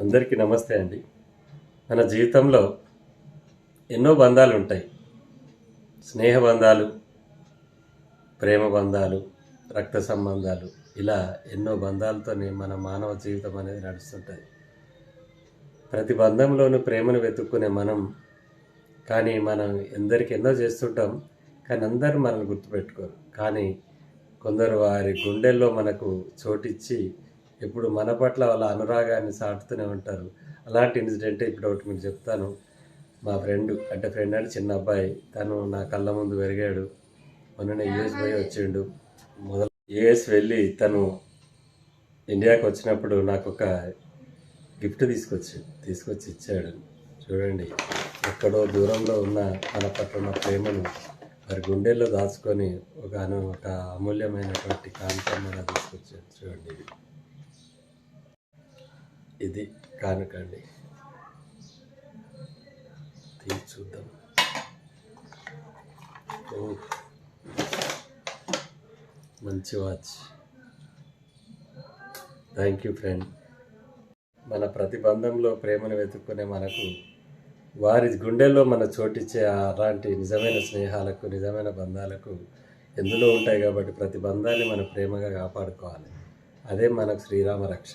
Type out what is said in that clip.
అందరికీ నమస్తే అండి. మన జీవితంలో ఎన్నో బంధాలు ఉంటాయి. స్నేహ బంధాలు ప్రేమ బంధాలు రక్త సంబంధాలు ఇలా ఎన్నో బంధాలతోనే మన మానవ జీవితం అనేది నడుస్తుంటుంది. ప్రతి బంధంలోనూ ప్రేమను వెతుక్కునే మనం కానీ మనం ఎందరికి ఎన్నో చేస్తుంటాం కానీ అందరూ మనల్ని గుర్తుపెట్టుకోరు. కానీ కొందరు వారి గుండెల్లో మనకు చోటిచ్చి ఎప్పుడు మన పట్ల వాళ్ళ అనురాగాన్ని సాటుతూనే ఉంటారు. అలాంటి ఇన్సిడెంట్ ఇప్పుడు ఒకటి మీకు చెప్తాను. మా ఫ్రెండ్ అంటే ఫ్రెండ్ అంటే చిన్న అబ్బాయి. తను నా కళ్ళ ముందు పెరిగాడు. మొన్న యుఎస్ పోయి వచ్చిండు. మొదలు యుఎస్ వెళ్ళి తను ఇండియాకి వచ్చినప్పుడు నాకు ఒక గిఫ్ట్ తీసుకొచ్చి తీసుకొచ్చి ఇచ్చాడు. చూడండి ఎక్కడో దూరంలో ఉన్న మన పట్ల ఉన్న ప్రేమను వారి గుండెల్లో దాచుకొని ఒక అను ఒక అమూల్యమైనటువంటి కానుకమ్మగా తీసుకొచ్చాడు. చూడండి. ఇది కానుకండి. చూద్దాం ఓ. మంచి వాచ్. Thank you friend. మన ప్రతిబంధంలో ప్రేమను వెతుక్కునే మనకు వారి గుండెల్లో మన చోటిచ్చే అలాంటి నిజమైన స్నేహాలకు నిజమైన బంధాలకు ఎందులో ఉంటాయి కాబట్టి ప్రతి బంధాన్ని మన ప్రేమగా కాపాడుకోవాలి. అదే మనకు శ్రీరామ రక్ష.